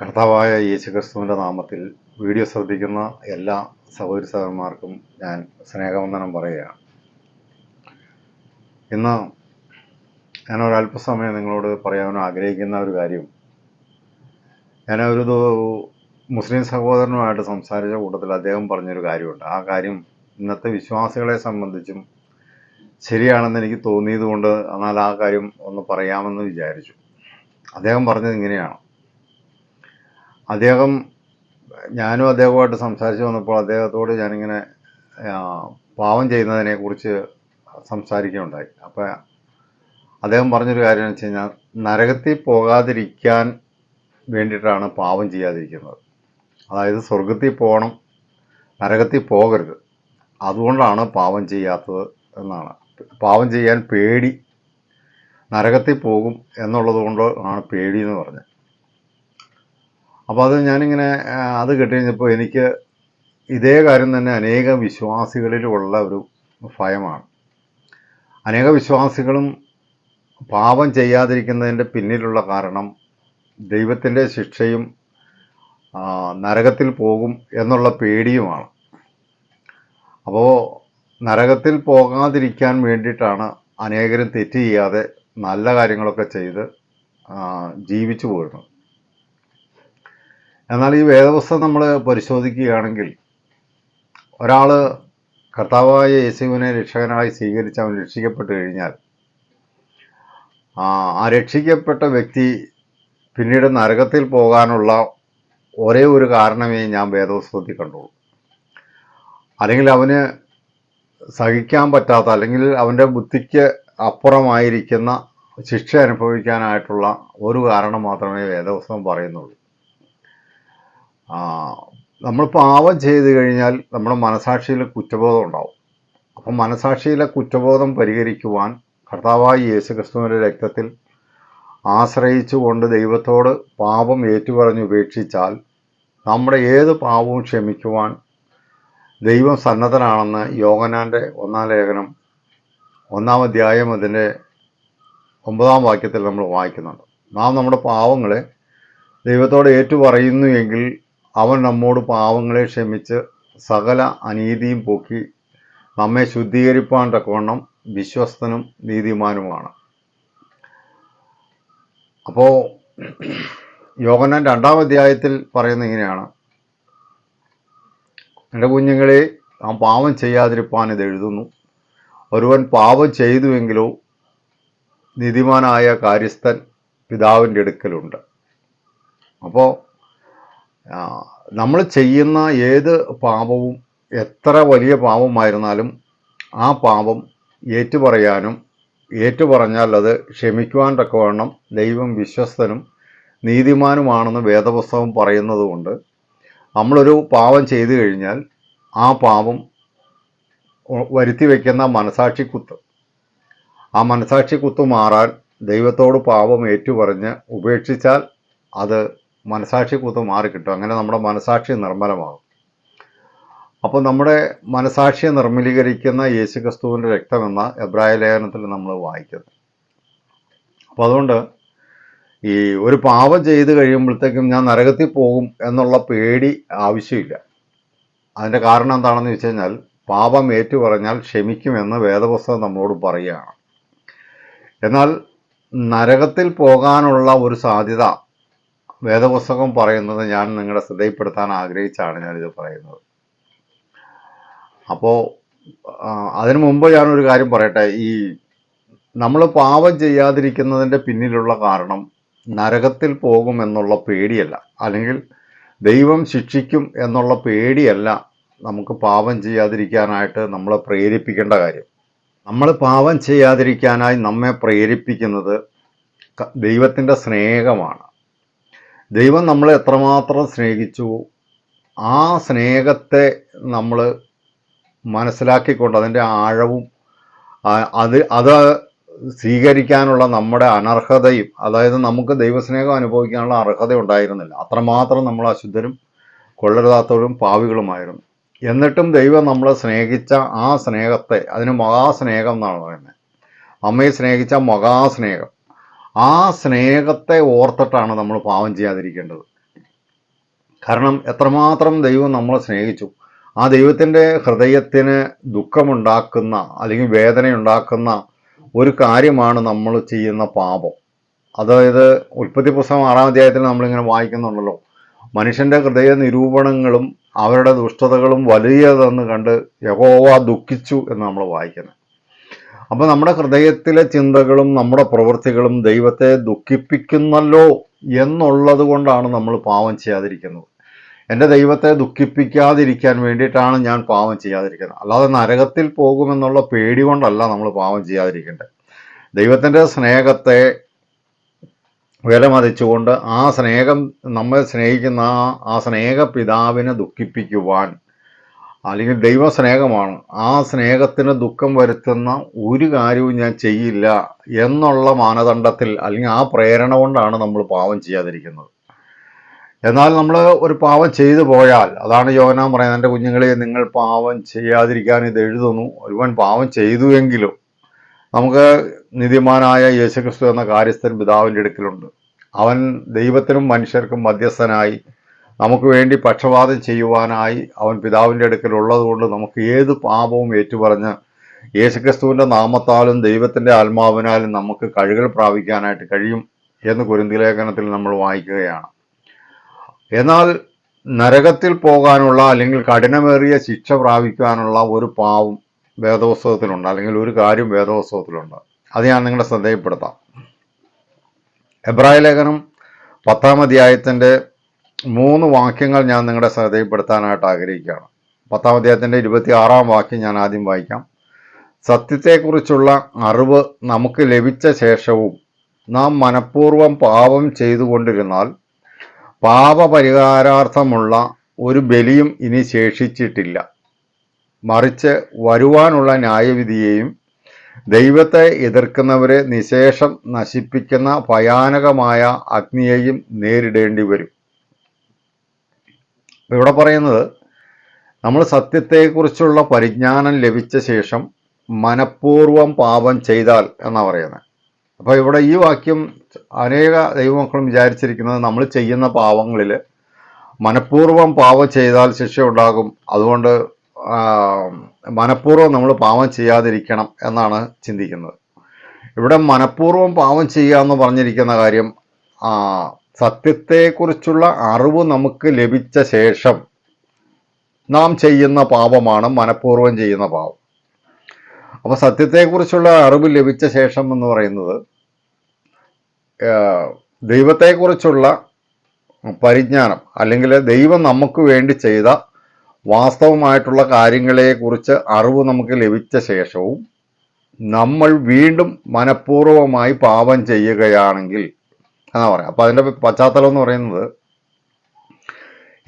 കർത്താവായ യേശുക്രിസ്തുവിന്റെ നാമത്തിൽ വീഡിയോ ശ്രദ്ധിക്കുന്ന എല്ലാ സഹോദരി സഹോദരന്മാർക്കും ഞാൻ സ്നേഹവന്ദനം പറയുകയാണ്. ഇന്ന് ഞാൻ ഒരല്പസമയം നിങ്ങളോട് പറയാൻ ആഗ്രഹിക്കുന്ന ഒരു കാര്യം. ഞാൻ ഒരു മുസ്ലിം സഹോദരനുമായിട്ട് സംസാരിച്ച കൂട്ടത്തിൽ അദ്ദേഹം പറഞ്ഞൊരു കാര്യമുണ്ട്. ആ കാര്യം ഇന്നത്തെ വിശ്വാസികളെ സംബന്ധിച്ചും ശരിയാണെന്ന് എനിക്ക് തോന്നിയത് കൊണ്ട് എന്നാൽ ആ കാര്യം ഒന്ന് പറയാമെന്ന് വിചാരിച്ചു. അദ്ദേഹം പറഞ്ഞത് ഇങ്ങനെയാണ്. അദ്ദേഹം ഞാനും അദ്ദേഹവുമായിട്ട് സംസാരിച്ച് വന്നപ്പോൾ അദ്ദേഹത്തോട് ഞാനിങ്ങനെ പാവം ചെയ്യുന്നതിനെ കുറിച്ച് സംസാരിക്കുകയുണ്ടായി. അപ്പോൾ അദ്ദേഹം പറഞ്ഞൊരു കാര്യം എന്ന് വെച്ച് കഴിഞ്ഞാൽ നരകത്തിൽ പോകാതിരിക്കാൻ വേണ്ടിയിട്ടാണ് പാവം ചെയ്യാതിരിക്കുന്നത്. അതായത് സ്വർഗത്തിൽ പോകണം നരകത്തിൽ പോകരുത്. അതുകൊണ്ടാണ് പാവം ചെയ്യാത്തത് എന്നാണ്. പാവം ചെയ്യാൻ പേടി നരകത്തിൽ പോകും എന്നുള്ളത് കൊണ്ട് ആണ് പേടി എന്ന് പറഞ്ഞത്. അപ്പോൾ അത് ഞാനിങ്ങനെ അത് കേട്ടുകഴിഞ്ഞപ്പോൾ എനിക്ക് ഇതേ കാര്യം തന്നെ അനേക വിശ്വാസികളിലുള്ള ഒരു ഭയമാണ്. അനേക വിശ്വാസികളും പാപം ചെയ്യാതിരിക്കുന്നതിന്റെ പിന്നിലുള്ള കാരണം ദൈവത്തിന്റെ ശിക്ഷയും നരകത്തിൽ പോകും എന്നുള്ള പേടിയുമാണ്. അപ്പോൾ നരകത്തിൽ പോകാതിരിക്കാൻ വേണ്ടിയിട്ടാണ് അനേകരും തെറ്റ് ചെയ്യാതെ നല്ല കാര്യങ്ങളൊക്കെ ചെയ്ത് ജീവിച്ചു പോരുന്നത്. എന്നാൽ ഈ വേദപുസ്തകം നമ്മൾ പരിശോധിക്കുകയാണെങ്കിൽ ഒരാൾ കർത്താവായ യേശുവിനെ രക്ഷകനായി സ്വീകരിച്ച് അവൻ രക്ഷിക്കപ്പെട്ട് കഴിഞ്ഞാൽ ആ രക്ഷിക്കപ്പെട്ട വ്യക്തി പിന്നീട് നരകത്തിൽ പോകാനുള്ള ഒരേ ഒരു കാരണമേ ഞാൻ വേദപുസ്തകത്തിൽ കണ്ടുള്ളൂ. അല്ലെങ്കിൽ അവന് സഹിക്കാൻ പറ്റാത്ത അല്ലെങ്കിൽ അവന്റെ ബുദ്ധിക്ക് അപ്പുറമായിരിക്കുന്ന ശിക്ഷ അനുഭവിക്കാനായിട്ടുള്ള ഒരു കാരണം മാത്രമേ വേദപുസ്തകം പറയുന്നുള്ളൂ. നമ്മൾ പാവം ചെയ്ത് കഴിഞ്ഞാൽ നമ്മുടെ മനസാക്ഷിയിൽ കുറ്റബോധം ഉണ്ടാവും. അപ്പം മനസാക്ഷിയിലെ കുറ്റബോധം പരിഹരിക്കുവാൻ കർത്താവായ യേശു ക്രിസ്തുവിന്റെ രക്തത്തിൽ ആശ്രയിച്ചുകൊണ്ട് ദൈവത്തോട് പാപം ഏറ്റുപറഞ്ഞ് ഉപേക്ഷിച്ചാൽ നമ്മുടെ ഏത് പാപവും ക്ഷമിക്കുവാൻ ദൈവം സന്നദ്ധനാണെന്ന് യോഗനാന്റെ ഒന്നാം ലേഖനം ഒന്നാം അധ്യായം അതിന്റെ ഒമ്പതാം വാക്യത്തിൽ നമ്മൾ വായിക്കുന്നുണ്ട്. നാം നമ്മുടെ പാവങ്ങളെ ദൈവത്തോട് ഏറ്റുപറയുന്നു എങ്കിൽ അവൻ നമ്മോട് പാവങ്ങളെ ക്ഷമിച്ച് സകല അനീതിയും പോക്കി നമ്മെ ശുദ്ധീകരിപ്പാൻ തക്കവണ്ണം വിശ്വസ്തനും നീതിമാനുമാണ്. അപ്പോൾ യോഗനാൻ രണ്ടാം അധ്യായത്തിൽ പറയുന്ന ഇങ്ങനെയാണ്. എന്റെ കുഞ്ഞുങ്ങളെ ആ പാവം ചെയ്യാതിരിപ്പാൻ ഇത് എഴുതുന്നു. ഒരുവൻ പാവം ചെയ്തുവെങ്കിലോ നീതിമാനായ കാര്യസ്ഥൻ പിതാവിന്റെ അടുക്കലുണ്ട്. അപ്പോൾ നമ്മൾ ചെയ്യുന്ന ഏത് പാപവും എത്ര വലിയ പാപമായിരുന്നാലും ആ പാപം ഏറ്റുപറയാനും ഏറ്റുപറഞ്ഞാൽ അത് ക്ഷമിക്കുവാൻ തക്കവണ്ണം ദൈവം വിശ്വസ്തനും നീതിമാനുമാണെന്ന് വേദപുസ്തകം പറയുന്നത് കൊണ്ട് നമ്മളൊരു പാപം ചെയ്തു കഴിഞ്ഞാൽ ആ പാപം വരുത്തി വയ്ക്കുന്ന മനസാക്ഷി കുത്ത്. ആ മനസാക്ഷി കുത്ത് മാറാൻ ദൈവത്തോട് പാപം ഏറ്റുപറഞ്ഞ് ഉപേക്ഷിച്ചാൽ അത് മനസാക്ഷി കൂത്ത് മാറിക്കിട്ടും അങ്ങനെ നമ്മുടെ മനസാക്ഷി നിർമ്മലമാകും. അപ്പോൾ നമ്മുടെ മനസാക്ഷിയെ നിർമ്മലീകരിക്കുന്ന യേശു ക്രിസ്തുവിന്റെ രക്തമെന്ന എബ്രായ ലേഖനത്തിൽ നമ്മൾ വായിക്കുന്നത് അപ്പോൾ അതുകൊണ്ട് ഈ ഒരു പാപം ചെയ്ത് കഴിയുമ്പോഴത്തേക്കും ഞാൻ നരകത്തിൽ പോകും എന്നുള്ള പേടി ആവശ്യമില്ല. അതിന്റെ കാരണം എന്താണെന്ന് വെച്ച് കഴിഞ്ഞാൽ പാപം ഏറ്റുപറഞ്ഞാൽ ക്ഷമിക്കുമെന്ന് വേദപുസ്തകം നമ്മളോട് പറയുകയാണ്. എന്നാൽ നരകത്തിൽ പോകാനുള്ള ഒരു സാധ്യത വേദപുസ്തകം പറയുന്നത് ഞാൻ നിങ്ങളുടെ ശ്രദ്ധയിൽപ്പെടുത്താൻ ആഗ്രഹിച്ചാണ് ഞാനിത് പറയുന്നത്. അപ്പോൾ അതിനു മുമ്പ് ഞാനൊരു കാര്യം പറയട്ടെ. ഈ നമ്മൾ പാപം ചെയ്യാതിരിക്കുന്നതിന്റെ പിന്നിലുള്ള കാരണം നരകത്തിൽ പോകും എന്നുള്ള പേടിയല്ല. അല്ലെങ്കിൽ ദൈവം ശിക്ഷിക്കും എന്നുള്ള പേടിയല്ല നമുക്ക് പാപം ചെയ്യാതിരിക്കാനായിട്ട് നമ്മളെ പ്രേരിപ്പിക്കേണ്ട കാര്യം. നമ്മൾ പാപം ചെയ്യാതിരിക്കാനായി നമ്മെ പ്രേരിപ്പിക്കുന്നത് ദൈവത്തിന്റെ സ്നേഹമാണ്. ദൈവം നമ്മളെ എത്രമാത്രം സ്നേഹിച്ചു ആ സ്നേഹത്തെ നമ്മൾ മനസ്സിലാക്കിക്കൊണ്ട് അതിന്റെ ആഴവും അത് അത് സ്വീകരിക്കാനുള്ള നമ്മുടെ അനർഹതയും അതായത് നമുക്ക് ദൈവസ്നേഹം അനുഭവിക്കാനുള്ള അർഹത ഉണ്ടായിരുന്നില്ല. അത്രമാത്രം നമ്മൾ അശുദ്ധരും കൊള്ളരുതാത്തവരും പാവികളുമായിരുന്നു. എന്നിട്ടും ദൈവം നമ്മളെ സ്നേഹിച്ച ആ സ്നേഹത്തെ അതിന് മഹാസ്നേഹം എന്നാണ് പറയുന്നത്. അമ്മയെ സ്നേഹിച്ച മഹാസ്നേഹം. ആ സ്നേഹത്തെ ഓർത്തിട്ടാണ് നമ്മൾ പാവം ചെയ്യാതിരിക്കേണ്ടത്. കാരണം എത്രമാത്രം ദൈവം നമ്മളെ സ്നേഹിച്ചു. ആ ദൈവത്തിന്റെ ഹൃദയത്തിന് ദുഃഖമുണ്ടാക്കുന്ന അല്ലെങ്കിൽ വേദനയുണ്ടാക്കുന്ന ഒരു കാര്യമാണ് നമ്മൾ ചെയ്യുന്ന പാപം. അതായത് ഉൽപ്പത്തി പുസ്തകം ആറാം അധ്യായത്തിൽ നമ്മളിങ്ങനെ വായിക്കുന്നുണ്ടല്ലോ. മനുഷ്യന്റെ ഹൃദയ നിരൂപണങ്ങളും അവരുടെ ദുഷ്ടതകളും വലിയതെന്ന് കണ്ട് യഹോവ ദുഃഖിച്ചു എന്ന് നമ്മൾ വായിക്കുന്നത് അപ്പൊ നമ്മുടെ ഹൃദയത്തിലെ ചിന്തകളും നമ്മുടെ പ്രവൃത്തികളും ദൈവത്തെ ദുഃഖിപ്പിക്കുന്നല്ലോ എന്നുള്ളത് കൊണ്ടാണ് നമ്മൾ പാവം ചെയ്യാതിരിക്കുന്നത്. എന്റെ ദൈവത്തെ ദുഃഖിപ്പിക്കാതിരിക്കാൻ വേണ്ടിയിട്ടാണ് ഞാൻ പാവം ചെയ്യാതിരിക്കുന്നത്. അല്ലാതെ നരകത്തിൽ പോകുമെന്നുള്ള പേടി കൊണ്ടല്ല നമ്മൾ പാവം ചെയ്യാതിരിക്കേണ്ടത്. ദൈവത്തിന്റെ സ്നേഹത്തെ വിലമതിച്ചുകൊണ്ട് ആ സ്നേഹം നമ്മെ സ്നേഹിക്കുന്ന ആ സ്നേഹ പിതാവിനെ ദുഃഖിപ്പിക്കുവാൻ അല്ലെങ്കിൽ ദൈവ സ്നേഹമാണ് ആ സ്നേഹത്തിന് ദുഃഖം വരുത്തുന്ന ഒരു കാര്യവും ഞാൻ ചെയ്യില്ല എന്നുള്ള മാനദണ്ഡത്തിൽ അല്ലെങ്കിൽ ആ പ്രേരണ കൊണ്ടാണ് നമ്മൾ പാവം ചെയ്യാതിരിക്കുന്നത്. എന്നാൽ നമ്മൾ ഒരു പാവം ചെയ്തു പോയാൽ അതാണ് യോനാൻ പറയുന്നത് എന്റെ കുഞ്ഞുങ്ങളെ നിങ്ങൾ പാവം ചെയ്യാതിരിക്കാൻ ഇത് എഴുതുന്നു. ഒരുവൻ പാവം ചെയ്തുവെങ്കിലും നമുക്ക് നിധിമാനായ യേശുക്രിസ്തു എന്ന കാര്യസ്ഥൻ പിതാവിന്റെ അടുക്കലുണ്ട്. അവൻ ദൈവത്തിനും മനുഷ്യർക്കും മധ്യസ്ഥനായി നമുക്ക് വേണ്ടി പക്ഷപാതം ചെയ്യുവാനായി അവൻ പിതാവിന്റെ അടുക്കൽ ഉള്ളതുകൊണ്ട് നമുക്ക് ഏത് പാപവും ഏറ്റുപറഞ്ഞ് യേശുക്രിസ്തുവിന്റെ നാമത്താലും ദൈവത്തിന്റെ ആത്മാവിനാലും നമുക്ക് കഴുകൽ പ്രാപിക്കാനായിട്ട് കഴിയും എന്ന് കുരുന്തിലേഖനത്തിൽ നമ്മൾ വായിക്കുകയാണ്. എന്നാൽ നരകത്തിൽ പോകാനുള്ള അല്ലെങ്കിൽ കഠിനമേറിയ ശിക്ഷ പ്രാപിക്കാനുള്ള ഒരു പാവം വേദോത്സവത്തിലുണ്ട് അല്ലെങ്കിൽ ഒരു കാര്യം വേദോത്സവത്തിലുണ്ട് അത് ഞാൻ നിങ്ങളെ ശ്രദ്ധയിൽപ്പെടുത്താം. എബ്രാഹിം ലേഖനം പത്താം അധ്യായത്തിന്റെ മൂന്ന് വാക്യങ്ങൾ ഞാൻ നിങ്ങളുടെ ശ്രദ്ധയിൽപ്പെടുത്താനായിട്ട് ആഗ്രഹിക്കുകയാണ്. പത്താം അധ്യായത്തിന്റെ ഇരുപത്തി ആറാം വാക്യം ഞാൻ ആദ്യം വായിക്കാം. സത്യത്തെക്കുറിച്ചുള്ള അറിവ് നമുക്ക് ലഭിച്ച ശേഷവും നാം മനഃപൂർവം പാപം ചെയ്തുകൊണ്ടിരുന്നാൽ പാപപരിഹാരാർത്ഥമുള്ള ഒരു ബലിയും ഇനി ശേഷിച്ചിട്ടില്ല. മറിച്ച് വരുവാനുള്ള ന്യായവിധിയെയും ദൈവത്തെ എതിർക്കുന്നവരെ നിശേഷം നശിപ്പിക്കുന്ന ഭയാനകമായ അഗ്നിയെയും നേരിടേണ്ടി വരും. ഇവിടെ പറയുന്നത് നമ്മൾ സത്യത്തെക്കുറിച്ചുള്ള പരിജ്ഞാനം ലഭിച്ച ശേഷം മനഃപൂർവം പാപം ചെയ്താൽ എന്നാണ് പറയുന്നത്. അപ്പോൾ ഇവിടെ ഈ വാക്യം അനേക ദൈവമക്കളും വിചാരിച്ചിരിക്കുന്നത് നമ്മൾ ചെയ്യുന്ന പാവങ്ങളിൽ മനഃപൂർവം പാപം ചെയ്താൽ ശിക്ഷ ഉണ്ടാകും അതുകൊണ്ട് മനഃപൂർവം നമ്മൾ പാവം ചെയ്യാതിരിക്കണം എന്നാണ് ചിന്തിക്കുന്നത്. ഇവിടെ മനഃപൂർവം പാവം ചെയ്യുക എന്ന് പറഞ്ഞിരിക്കുന്ന കാര്യം സത്യത്തെക്കുറിച്ചുള്ള അറിവ് നമുക്ക് ലഭിച്ച ശേഷം നാം ചെയ്യുന്ന പാപമാണ് മനഃപൂർവം ചെയ്യുന്ന പാപം. അപ്പോൾ സത്യത്തെക്കുറിച്ചുള്ള അറിവ് ലഭിച്ച ശേഷം എന്ന് പറയുന്നത് ദൈവത്തെക്കുറിച്ചുള്ള പരിജ്ഞാനം അല്ലെങ്കിൽ ദൈവം നമുക്ക് വേണ്ടി ചെയ്ത വാസ്തവമായിട്ടുള്ള കാര്യങ്ങളെക്കുറിച്ച് അറിവ് നമുക്ക് ലഭിച്ച ശേഷവും നമ്മൾ വീണ്ടും മനഃപൂർവമായി പാപം ചെയ്യുകയാണെങ്കിൽ എന്നാ പറയാം. അപ്പൊ അതിന്റെ പശ്ചാത്തലം എന്ന് പറയുന്നത്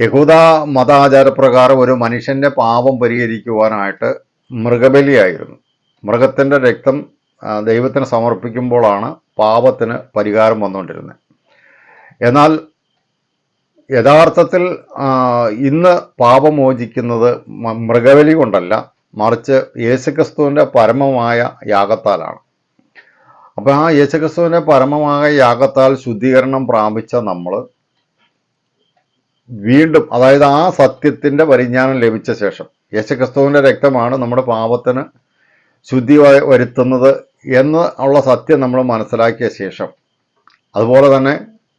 യഹൂദ മതാചാരപ്രകാരം ഒരു മനുഷ്യന്റെ പാപം പരിഹരിക്കുവാനായിട്ട് മൃഗബലിയായിരുന്നു. മൃഗത്തിന്റെ രക്തം ദൈവത്തിന് സമർപ്പിക്കുമ്പോഴാണ് പാപത്തിന് പരിഹാരം വന്നുകൊണ്ടിരുന്നത്. എന്നാൽ യഥാർത്ഥത്തിൽ ഇന്ന് പാപമോചിക്കുന്നത് മ- മൃഗബലി കൊണ്ടല്ല മറിച്ച് യേശുക്രിസ്തുവിന്റെ പരമമായ യാഗത്താലാണ്. അപ്പൊ ആ യേശുക്രിസ്തുവിന്റെ പരമമായ യാഗത്താൽ ശുദ്ധീകരണം പ്രാപിച്ച നമ്മൾ വീണ്ടും അതായത് ആ സത്യത്തിന്റെ പരിജ്ഞാനം ലഭിച്ച ശേഷം യേശുക്രിസ്തുവിന്റെ രക്തമാണ് നമ്മുടെ പാപത്തിന് ശുദ്ധി വരുത്തുന്നത് എന്ന് ഉള്ള സത്യം നമ്മൾ മനസ്സിലാക്കിയ ശേഷം അതുപോലെ തന്നെ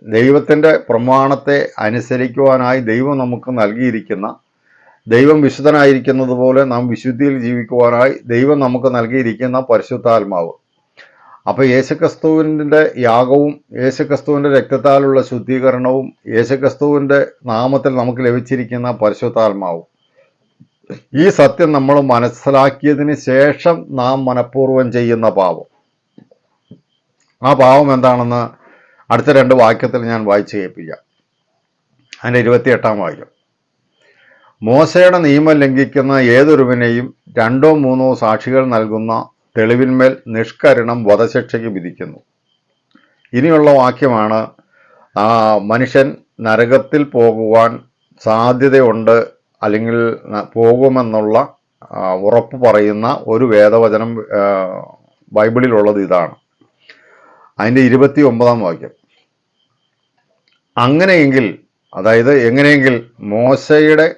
ദൈവത്തിന്റെ പ്രമാണത്തെ അനുസരിക്കുവാനായി ദൈവം നമുക്ക് നൽകിയിരിക്കുന്ന ദൈവം വിശുദ്ധനായിരിക്കുന്നത് പോലെ നാം വിശുദ്ധിയിൽ ജീവിക്കുവാനായി ദൈവം നമുക്ക് നൽകിയിരിക്കുന്ന പരിശുദ്ധാത്മാവ്. അപ്പോൾ യേശുക്രിസ്തുവിന്റെ യാഗവും യേശുക്രിസ്തുവിന്റെ രക്തത്താലുള്ള ശുദ്ധീകരണവും യേശുക്രിസ്തുവിന്റെ നാമത്തിൽ നമുക്ക് ലഭിച്ചിരിക്കുന്ന പരിശുദ്ധാത്മാവും. ഈ സത്യം നമ്മൾ മനസ്സിലാക്കിയതിന് ശേഷം നാം മനഃപൂർവം ചെയ്യുന്ന പാപം. ആ പാപം എന്താണെന്ന് അടുത്ത രണ്ട് വാക്യത്തിൽ ഞാൻ വായിച്ചു കേൾപ്പിക്കാം. അതിന്റെ ഇരുപത്തിയെട്ടാം വാക്യം. മോശയുടെ നിയമം ലംഘിക്കുന്ന ഏതൊരുവിനെയും രണ്ടോ മൂന്നോ സാക്ഷികൾ നൽകുന്ന തെളിവിന്മേൽ നിഷ്കരണം വധശിക്ഷയ്ക്ക് വിധിക്കുന്നു. ഇനിയുള്ള വാക്യമാണ് മനുഷ്യൻ നരകത്തിൽ പോകുവാൻ സാധ്യതയുണ്ട് അല്ലെങ്കിൽ പോകുമെന്നുള്ള ഉറപ്പ് പറയുന്ന ഒരു വേദവചനം ബൈബിളിലുള്ളത് ഇതാണ്. അതിന്റെ ഇരുപത്തി ഒമ്പതാം വാക്യം. അങ്ങനെയെങ്കിൽ അതായത് എങ്ങനെയെങ്കിൽ മോശയുടെ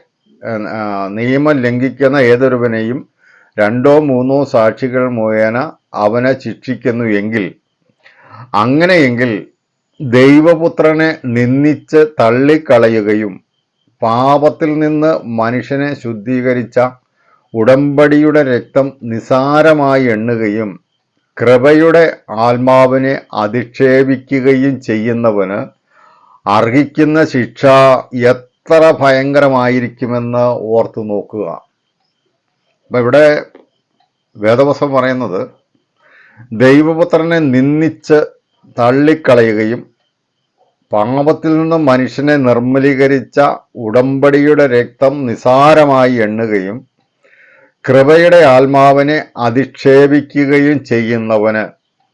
നിയമം ലംഘിക്കുന്ന ഏതൊരുവനെയും രണ്ടോ മൂന്നോ സാക്ഷികൾ മുഖേന അവനെ ശിക്ഷിക്കുന്നു എങ്കിൽ അങ്ങനെയെങ്കിൽ ദൈവപുത്രനെ നിന്ദിച്ച് തള്ളിക്കളയുകയും പാപത്തിൽ നിന്ന് മനുഷ്യനെ ശുദ്ധീകരിച്ച ഉടമ്പടിയുടെ രക്തം നിസാരമായി എണ്ണുകയും കൃപയുടെ ആത്മാവിനെ അധിക്ഷേപിക്കുകയും ചെയ്യുന്നവന് അർഹിക്കുന്ന ശിക്ഷ എത്ര ഭയങ്കരമായിരിക്കുമെന്ന് ഓർത്തു നോക്കുക അപ്പൊ ഇവിടെ വേദവസം പറയുന്നത് ദൈവപുത്രനെ നിന്ദിച്ച് തള്ളിക്കളയുകയും പാപത്തിൽ നിന്നും മനുഷ്യനെ നിർമ്മലീകരിച്ച ഉടമ്പടിയുടെ രക്തം നിസാരമായി എണ്ണുകയും കൃപയുടെ ആത്മാവിനെ അധിക്ഷേപിക്കുകയും ചെയ്യുന്നവന്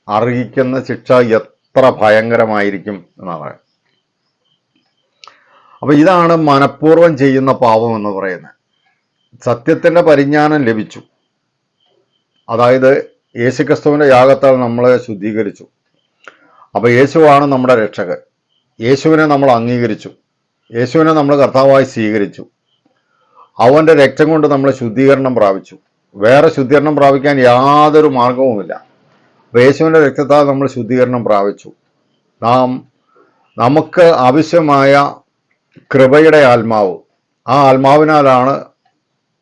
അർഹിക്കുന്ന ശിക്ഷ എത്ര ഭയങ്കരമായിരിക്കും എന്നാണ്. അപ്പൊ ഇതാണ് മനഃപൂർവം ചെയ്യുന്ന പാപം എന്ന് പറയുന്നത്. സത്യത്തിന്റെ പരിജ്ഞാനം ലഭിച്ചു. അതായത് യേശുക്രിസ്തുവിന്റെ യാഗത്താൽ നമ്മളെ ശുദ്ധീകരിച്ചു. അപ്പോൾ യേശുവാണ് നമ്മുടെ രക്ഷകൻ. യേശുവിനെ നമ്മൾ അംഗീകരിച്ചു. യേശുവിനെ നമ്മൾ കർത്താവായി സ്വീകരിച്ചു. അവന്റെ രക്തം കൊണ്ട് നമ്മൾ ശുദ്ധീകരണം പ്രാപിച്ചു. വേറെ ശുദ്ധീകരണം പ്രാപിക്കാൻ യാതൊരു മാർഗവുമില്ല. അപ്പോൾ യേശുവിന്റെ രക്തത്താൽ നമ്മൾ ശുദ്ധീകരണം പ്രാപിച്ചു. നാം നമുക്ക് ആവശ്യമായ കൃപയുടെ ആത്മാവ്. ആ ആത്മാവിനാലാണ്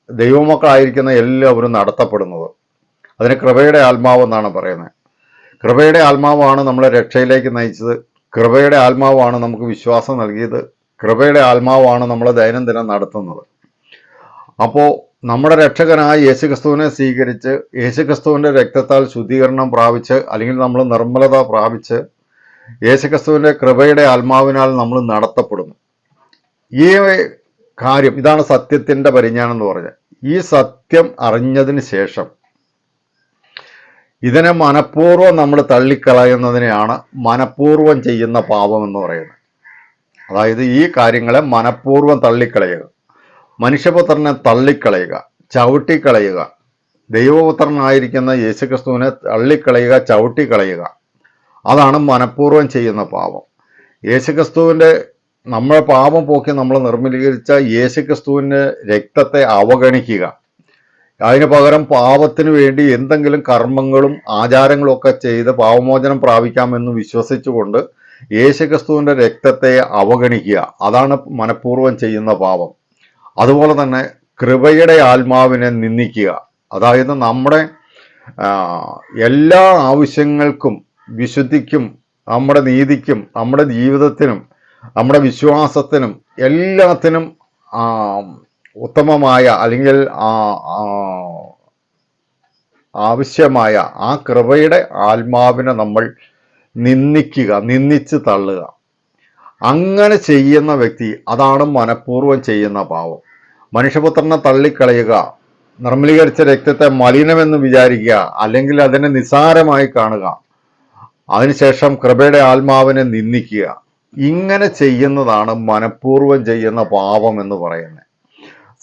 ദൈവമക്കളായിരിക്കുന്ന എല്ലാവരും നടത്തപ്പെടുന്നത്. അതിന് കൃപയുടെ ആത്മാവ് എന്നാണ് പറയുന്നത്. കൃപയുടെ ആത്മാവാണ് നമ്മളെ രക്ഷയിലേക്ക് നയിച്ചത്. കൃപയുടെ ആത്മാവാണ് നമുക്ക് വിശ്വാസം നൽകിയത്. കൃപയുടെ ആത്മാവാണ് നമ്മളെ ദൈനംദിനം നടത്തുന്നത്. അപ്പോൾ നമ്മുടെ രക്ഷകനായ യേശുക്രിസ്തുവിനെ സ്വീകരിച്ച് യേശുക്രിസ്തുവിന്റെ രക്തത്താൽ ശുദ്ധീകരണം പ്രാപിച്ച് അല്ലെങ്കിൽ നമ്മൾ നിർമ്മലത പ്രാപിച്ച് യേശുക്രിസ്തുവിന്റെ കൃപയുടെ ആത്മാവിനാൽ നമ്മൾ നടത്തപ്പെടുന്നു. ഈ കാര്യം ഇതാണ് സത്യത്തിന്റെ പരിജ്ഞാനം എന്ന് പറഞ്ഞത് ഈ സത്യം അറിഞ്ഞതിന് ശേഷം ഇതിനെ മനഃപൂർവം നമ്മൾ തള്ളിക്കളയുന്നതിനെയാണ് മനഃപൂർവം ചെയ്യുന്ന പാപം എന്ന് പറയുന്നത്. അതായത് ഈ കാര്യങ്ങളെ മനഃപൂർവം തള്ളിക്കളയുക. മനുഷ്യപുത്രനെ തള്ളിക്കളയുക ചവിട്ടിക്കളയുക ദൈവപുത്രനായിരിക്കുന്ന യേശുക്രിസ്തുവിനെ തള്ളിക്കളയുക ചവിട്ടിക്കളയുക. അതാണ് മനഃപൂർവം ചെയ്യുന്ന പാപം. യേശുക്രിസ്തുവിന്റെ നമ്മളെ പാപം പോക്കി നമ്മൾ നിർമ്മലീകരിച്ച യേശുക്രിസ്തുവിന്റെ രക്തത്തെ അവഗണിക്കുക. അതിന് പകരം പാപത്തിന് വേണ്ടി എന്തെങ്കിലും കർമ്മങ്ങളും ആചാരങ്ങളും ഒക്കെ ചെയ്ത് പാപമോചനം പ്രാപിക്കാമെന്ന് വിശ്വസിച്ചുകൊണ്ട് യേശുക്രിസ്തുവിന്റെ രക്തത്തെ അവഗണിക്കുക. അതാണ് മനഃപൂർവം ചെയ്യുന്ന പാപം. അതുപോലെ തന്നെ കൃപയുടെ ആത്മാവിനെ നിന്ദിക്കുക. അതായത് നമ്മുടെ എല്ലാ ആവശ്യങ്ങൾക്കും വിശുദ്ധിക്കും നമ്മുടെ നീതിക്കും നമ്മുടെ ജീവിതത്തിനും നമ്മുടെ വിശ്വാസത്തിനും എല്ലാത്തിനും ഉത്തമമായ അല്ലെങ്കിൽ ആവശ്യമായ ആ കൃപയുടെ ആത്മാവിനെ നമ്മൾ നിന്ദിക്കുക നിന്ദിച്ച് തള്ളുക. അങ്ങനെ ചെയ്യുന്ന വ്യക്തി അതാണ് മനഃപൂർവം ചെയ്യുന്ന പാവം. മനുഷ്യപുത്രനെ തള്ളിക്കളയുക നിർമ്മലീകരിച്ച രക്തത്തെ മലിനമെന്ന് വിചാരിക്കുക അല്ലെങ്കിൽ അതിനെ നിസാരമായി കാണുക അതിനുശേഷം കൃപയുടെ ആത്മാവിനെ നിന്ദിക്കുക ഇങ്ങനെ ചെയ്യുന്നതാണ് മനഃപൂർവം ചെയ്യുന്ന പാപം എന്ന് പറയുന്നത്.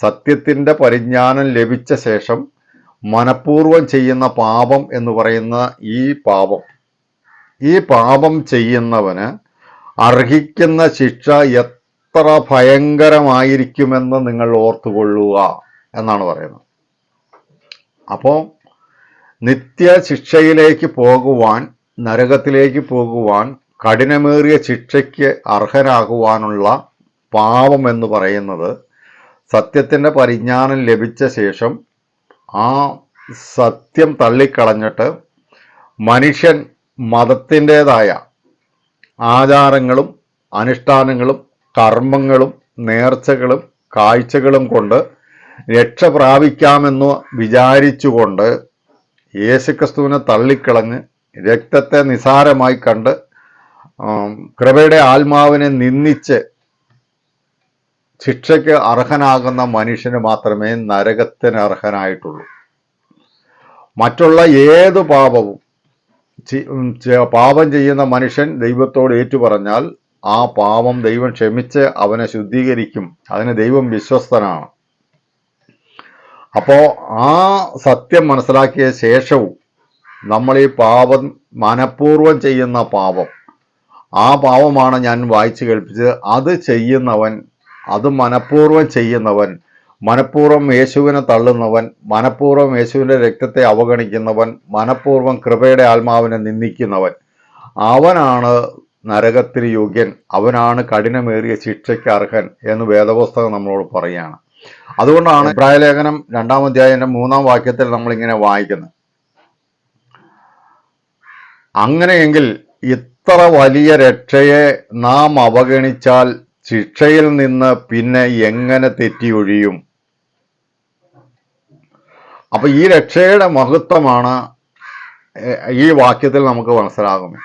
സത്യത്തിന്റെ പരിജ്ഞാനം ലഭിച്ച ശേഷം മനഃപൂർവം ചെയ്യുന്ന പാപം എന്ന് പറയുന്ന ഈ പാപം. ഈ പാപം ചെയ്യുന്നവന് അർഹിക്കുന്ന ശിക്ഷ എത്ര ഭയങ്കരമായിരിക്കുമെന്ന് നിങ്ങൾ ഓർത്തുകൊള്ളുക എന്നാണ് പറയുന്നത്. അപ്പോൾ നിത്യ ശിക്ഷയിലേക്ക് പോകുവാൻ നരകത്തിലേക്ക് പോകുവാൻ കഠിനമേറിയ ശിക്ഷയ്ക്ക് അർഹരാകുവാനുള്ള പാപം എന്ന് പറയുന്നത് സത്യത്തിന്റെ പരിജ്ഞാനം ലഭിച്ച ശേഷം ആ സത്യം തള്ളിക്കളഞ്ഞിട്ട് മനുഷ്യൻ മതത്തിന്റെതായ ആചാരങ്ങളും അനുഷ്ഠാനങ്ങളും കർമ്മങ്ങളും നേർച്ചകളും കാഴ്ചകളും കൊണ്ട് രക്ഷ പ്രാപിക്കാമെന്ന് വിചാരിച്ചുകൊണ്ട് യേശുക്രിസ്തുവിനെ തള്ളിക്കളഞ്ഞ് രക്തത്തെ നിസാരമായി കണ്ട് കൃപയുടെ ആത്മാവിനെ നിന്ദിച്ച് ശിക്ഷയ്ക്ക് അർഹനാകുന്ന മനുഷ്യന് മാത്രമേ നരകത്തിന് അർഹനായിട്ടുള്ളൂ. മറ്റുള്ള ഏത് പാപവും പാപം ചെയ്യുന്ന മനുഷ്യൻ ദൈവത്തോട് ഏറ്റുപറഞ്ഞാൽ ആ പാപം ദൈവം ക്ഷമിച്ച് അവനെ ശുദ്ധീകരിക്കും. അതിന് ദൈവം വിശ്വസ്തനാണ്. അപ്പോ ആ സത്യം മനസ്സിലാക്കിയ ശേഷവും നമ്മൾ ഈ പാപം മനഃപൂർവം ചെയ്യുന്ന പാപം ആ പാവമാണ് ഞാൻ വായിച്ചു കേൾപ്പിച്ചത്. അത് ചെയ്യുന്നവൻ അത് മനഃപൂർവം ചെയ്യുന്നവൻ മനഃപൂർവം യേശുവിനെ തള്ളുന്നവൻ മനഃപൂർവം യേശുവിന്റെ രക്തത്തെ അവഗണിക്കുന്നവൻ മനഃപൂർവം കൃപയുടെ ആത്മാവിനെ നിന്ദിക്കുന്നവൻ. അവനാണ് നരകത്തിന് യോഗ്യൻ. അവനാണ് കഠിനമേറിയ ശിക്ഷയ്ക്ക് അർഹൻ എന്ന് വേദപുസ്തകം നമ്മളോട് പറയുകയാണ്. അതുകൊണ്ടാണ് പ്രായലേഖനം രണ്ടാം അധ്യായന്റെ മൂന്നാം വാക്യത്തിൽ നമ്മളിങ്ങനെ വായിക്കുന്നത്. അങ്ങനെയെങ്കിൽ ഇത്ര വലിയ രക്ഷയെ നാം അവഗണിച്ചാൽ ശിക്ഷയിൽ നിന്ന് പിന്നെ എങ്ങനെ തെറ്റി ഒഴിയും അപ്പൊ ഈ രക്ഷയുടെ മഹത്വമാണ് ഈ വാക്യത്തിൽ നമുക്ക് മനസ്സിലാകുന്നത്.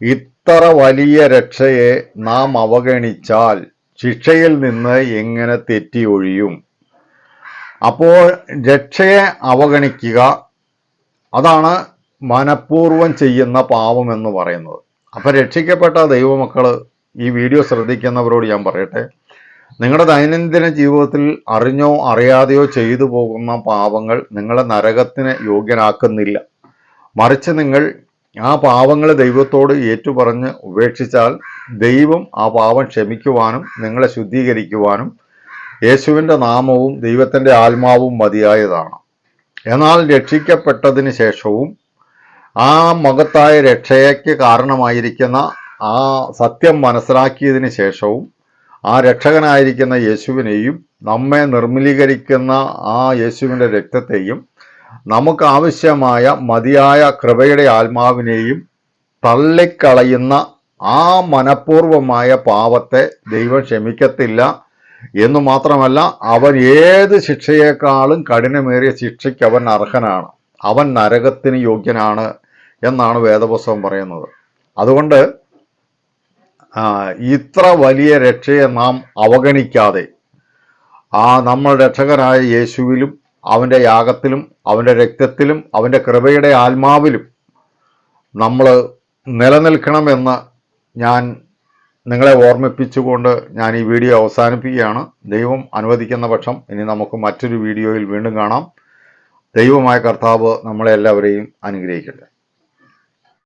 ഇത്ര വലിയ രക്ഷയെ നാം അവഗണിച്ചാൽ ശിക്ഷയിൽ നിന്ന് എങ്ങനെ തെറ്റി ഒഴിയും അപ്പോൾ രക്ഷയെ അവഗണിക്കുക അതാണ് മനഃപൂർവം ചെയ്യുന്ന പാപം എന്ന് പറയുന്നത്. അപ്പൊ രക്ഷിക്കപ്പെട്ട ദൈവമക്കൾ ഈ വീഡിയോ ശ്രദ്ധിക്കുന്നവരോട് ഞാൻ പറയട്ടെ. നിങ്ങളുടെ ദൈനംദിന ജീവിതത്തിൽ അറിഞ്ഞോ അറിയാതെയോ ചെയ്തു പോകുന്ന പാപങ്ങൾ നിങ്ങളെ നരകത്തിന് യോഗ്യനാക്കുന്നില്ല മറിച്ച് നിങ്ങൾ ആ പാവങ്ങൾ ദൈവത്തോട് ഏറ്റുപറഞ്ഞ് ഉപേക്ഷിച്ചാൽ ദൈവം ആ പാവം ക്ഷമിക്കുവാനും നിങ്ങളെ ശുദ്ധീകരിക്കുവാനും യേശുവിന്റെ നാമവും ദൈവത്തിന്റെ ആത്മാവും മതിയായതാണ്. എന്നാൽ രക്ഷിക്കപ്പെട്ടതിന് ശേഷവും ആ മകത്തായ രക്ഷയ്ക്ക് കാരണമായിരിക്കുന്ന ആ സത്യം മനസ്സിലാക്കിയതിന് ശേഷവും ആ രക്ഷകനായിരിക്കുന്ന യേശുവിനെയും നമ്മെ നിർമ്മലീകരിക്കുന്ന ആ യേശുവിന്റെ രക്തത്തെയും നമുക്ക് ആവശ്യമായ മതിയായ കൃപയുടെ ആത്മാവിനെയും തള്ളിക്കളയുന്ന ആ മനഃപൂർവമായ പാപത്തെ ദൈവം ക്ഷമിക്കത്തില്ല എന്നു മാത്രമല്ല അവൻ ഏത് ശിക്ഷയേക്കാളും കഠിനമേറിയ ശിക്ഷയ്ക്ക് അവൻ അർഹനാണ്. അവൻ നരകത്തിന് യോഗ്യനാണ്. എന്നാണ് വേദപുസ്തകം പറയുന്നത്. അതുകൊണ്ട് ഇത്ര വലിയ രക്ഷയെ നാം അവഗണിക്കാതെ ആ നമ്മൾ രക്ഷകനായ യേശുവിലും അവന്റെ യാഗത്തിലും അവന്റെ രക്തത്തിലും അവന്റെ കൃപയുടെ ആത്മാവിലും നമ്മൾ നിലനിൽക്കണമെന്ന് ഞാൻ നിങ്ങളെ ഓർമ്മിപ്പിച്ചുകൊണ്ട് ഞാൻ ഈ വീഡിയോ അവസാനിപ്പിക്കുകയാണ്. ദൈവം അനുവദിക്കുന്ന പക്ഷം ഇനി നമുക്ക് മറ്റൊരു വീഡിയോയിൽ വീണ്ടും കാണാം. ദൈവമായ കർത്താവ് നമ്മളെ എല്ലാവരെയും അനുഗ്രഹിക്കട്ടെ.